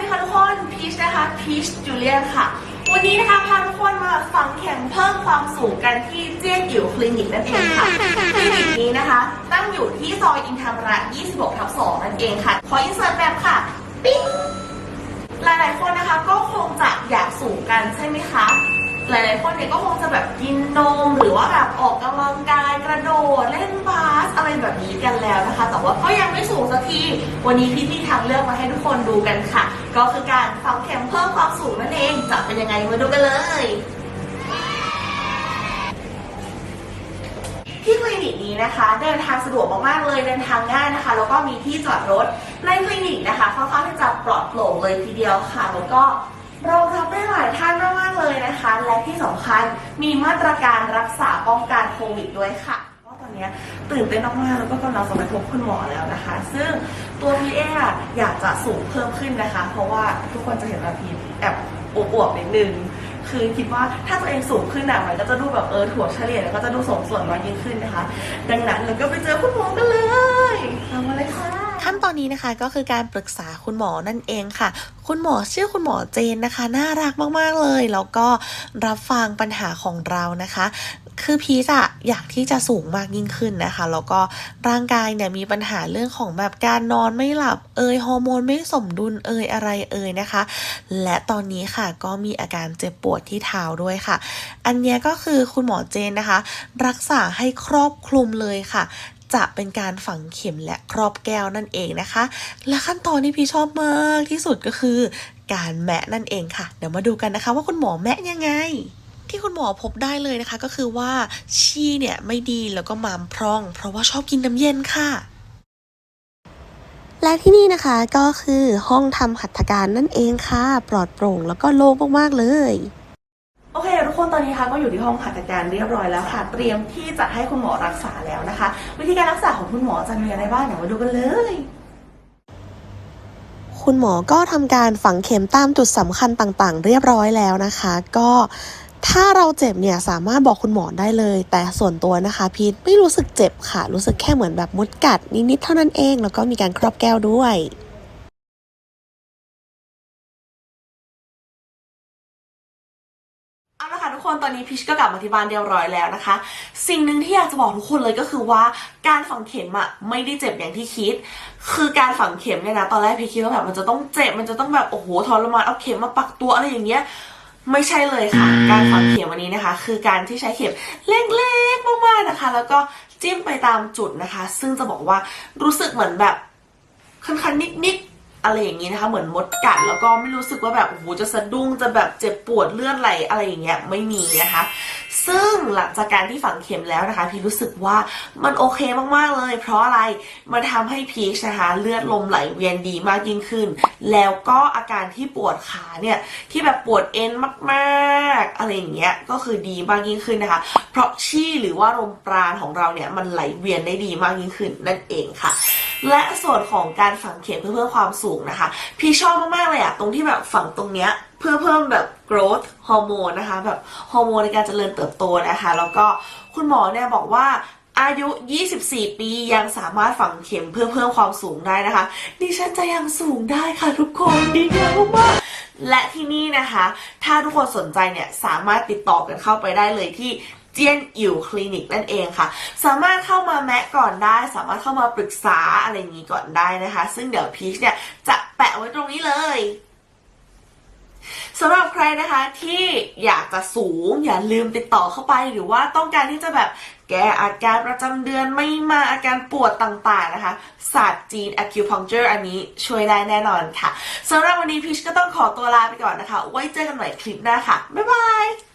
ดีค่ะทุกคนพีชนะคะพีชจูเลียนค่ะ วันนี้นะคะพาทุกคนมาฝังเข็มเพิ่มความสูงกันที่เจี้ยนอิ๋วคลินิกนั่นเองค่ะคลินิกนี้นะคะ ตั้งอยู่ที่ซอยอินทรามระ 26 ทับ 2 นั่นเองค่ะ ขออินเสิร์ตแบบค่ะ ปิ๊งหลายๆคนนะคะก็คงจะอยากสูงกันใช่ไหมคะหลายๆคนเนี่ยก็คงจะแบบกินนม หรือว่าแบบออกกำลังกายกระโดดเล่นบาสอะไรแบบนี้กันแล้วนะคะ แต่ว่าก็ยังไม่สูงสักที วันนี้พี่ที่ทางเลือกมาให้ทุกคนดูกันค่ะ ก็คือการฝังเข็มเพิ่มความสูงนั่นเองจะเป็นยังไงมาดูกันเลย ที่คลินิกนี้นะคะ เดินทางสะดวกมากๆเลยเดินทางง่ายนะคะ แล้วก็มีที่จอดรถในคลินิกนะคะค่อนข้างที่จะปลอดโปร่งเลยทีเดียวค่ะ แล้วก็รองรับได้หลายท่านมากๆเลยนะคะ และที่สำคัญมีมาตรการรักษาป้องกันโควิดด้วยค่ะ นี้ตื่นเต้นมากๆแล้วก็กำลังจะไปพบคุณหมอแล้วนะคะ ซึ่งตัวพี่เออะอยากจะสูงเพิ่มขึ้นนะคะ เพราะว่าทุกคนจะเห็นว่าพีแอบอวบๆนิดนึงคือคิดว่าถ้าตัวเองสูงขึ้นอะมันก็จะดูแบบเออถั่วเฉลี่ยแล้วก็จะดูสมส่วนมากยิ่งขึ้นนะคะ ดังนั้นเราก็ไปเจอคุณหมอกันเลยตามมาเลยค่ะ ขั้นตอนนี้นะคะก็คือการปรึกษาคุณหมอนั่นเองค่ะ คุณหมอชื่อคุณหมอเจนนะคะ น่ารักมากๆเลย แล้วก็รับฟังปัญหาของเรานะคะ คือพีชอะอยากที่จะสูงมากยิ่งขึ้นนะคะ แล้วก็ร่างกายเนี่ยมีปัญหาเรื่องของแบบการนอนไม่หลับเอยฮอร์โมนไม่สมดุลเอยอะไรเอยนะคะ และตอนนี้ค่ะก็มีอาการเจ็บปวดที่เท้าด้วยค่ะ อันเนี้ยก็คือคุณหมอเจนนะคะ รักษาให้ครอบคลุมเลยค่ะ จะเป็นการฝังเข็มและครอบแก้วนั่นเองนะคะ และขั้นตอนที่พี่ชอบมากที่สุดก็คือ การแมะนั่นเองค่ะ เดี๋ยวมาดูกันนะคะ ว่าคุณหมอแมะยังไงที่คุณหมอพบได้เลยนะคะ ก็คือว่าชีเนี่ยไม่ดีแล้วก็มามพร่อง เพราะว่าชอบกินน้ำเย็นค่ะ และที่นี่นะคะก็คือห้องทำหัตถการนั่นเองค่ะ ปลอดโปร่งแล้วก็โล่งมากๆเลย คนตอนนี้คะก็อยู่ที่ห้องหัตถการเรียบร้อยแล้วค่ะ เตรียมที่จะให้คุณหมอรักษาแล้วนะคะ วิธีการรักษาของคุณหมอจะมีอะไรบ้างเดี๋ยวมาดูกันเลย คุณหมอก็ทำการฝังเข็มตามจุดสำคัญต่างๆ เรียบร้อยแล้วนะคะ ก็ถ้าเราเจ็บเนี่ยสามารถบอกคุณหมอได้เลย แต่ส่วนตัวนะคะ พีทไม่รู้สึกเจ็บค่ะ รู้สึกแค่เหมือนแบบมดกัดนิดๆเท่านั้นเอง แล้วก็มีการครอบแก้วด้วย ทุกคนตอนนี้พิชก็กลับมาที่บ้านเรียบร้อยแล้วนะคะ สิ่งหนึ่งที่อยากจะบอกทุกคนเลยก็คือว่าการฝังเข็มอะไม่ได้เจ็บอย่างที่คิด คือการฝังเข็มเนี่ยนะตอนแรกพี่คิดว่าแบบมันจะต้องเจ็บมันจะต้องแบบโอ้โหทรมานเอาเข็มมาปักตัวอะไรอย่างเงี้ยไม่ใช่เลยค่ะ การฝังเข็มวันนี้นะคะ คือการที่ใช้เข็มเล็กๆมากๆนะคะ แล้วก็จิ้มไปตามจุดนะคะ ซึ่งจะบอกว่ารู้สึกเหมือนแบบคันๆนิดๆ อะไรอย่างนี้นะคะ เหมือนมดกัดแล้วก็ไม่รู้สึกว่าแบบโอ้โหจะสะดุ้งจะแบบเจ็บปวดเลือดไหลอะไรอย่างเงี้ยไม่มีนะคะ ซึ่งหลังจากการที่ฝังเข็มแล้วนะคะ พีรู้สึกว่ามันโอเคมากๆเลย เพราะอะไรมันทำให้พีชนะคะ เลือดลมไหลเวียนดีมากยิ่งขึ้น แล้วก็อาการที่ปวดขาเนี่ยที่แบบปวดเอ็นมากๆ อะไรอย่างเงี้ยก็คือดีมากยิ่งขึ้นนะคะ เพราะชี่หรือว่าลมปราณของเราเนี่ยมันไหลเวียนได้ดีมากยิ่งขึ้นนั่นเองค่ะ และส่วนของการฝังเข็มเพื่อเพิ่มความสูงนะคะ พี่ชอบมากๆเลยอะตรงที่แบบฝังตรงเนี้ยเพื่อเพิ่มแบบ growth ฮอร์โมนนะคะ แบบฮอร์โมนในการเจริญเติบโตนะคะ แล้วก็คุณหมอเนี่ยบอกว่าอายุ 24 ปียังสามารถฝังเข็มเพื่อเพิ่มความสูงได้นะคะ ดิฉันจะยังสูงได้ค่ะทุกคนดีงามมากและที่นี่นะคะ ถ้าทุกคนสนใจเนี่ยสามารถติดต่อกันเข้าไปได้เลยที่ เจียนอิ๋วคลินิกนั่นเองค่ะ สามารถเข้ามาแมะก่อนได้ สามารถเข้ามาปรึกษาอะไรอย่างนี้ก่อนได้นะคะ ซึ่งเดี๋ยวพีชเนี่ยจะแปะไว้ตรงนี้เลยสำหรับใครนะคะที่อยากจะสูงอย่าลืมติดต่อเข้าไปหรือว่าต้องการที่จะแบบแก้อาการประจำเดือนไม่มาอาการปวดต่างๆนะคะศาสตร์จีน acupuncture อันนี้ช่วยได้แน่นอนค่ะสำหรับวันนี้พีชก็ต้องขอตัวลาไปก่อนนะคะ ไว้เจอกันใหม่คลิปหน้าค่ะ บ๊ายบาย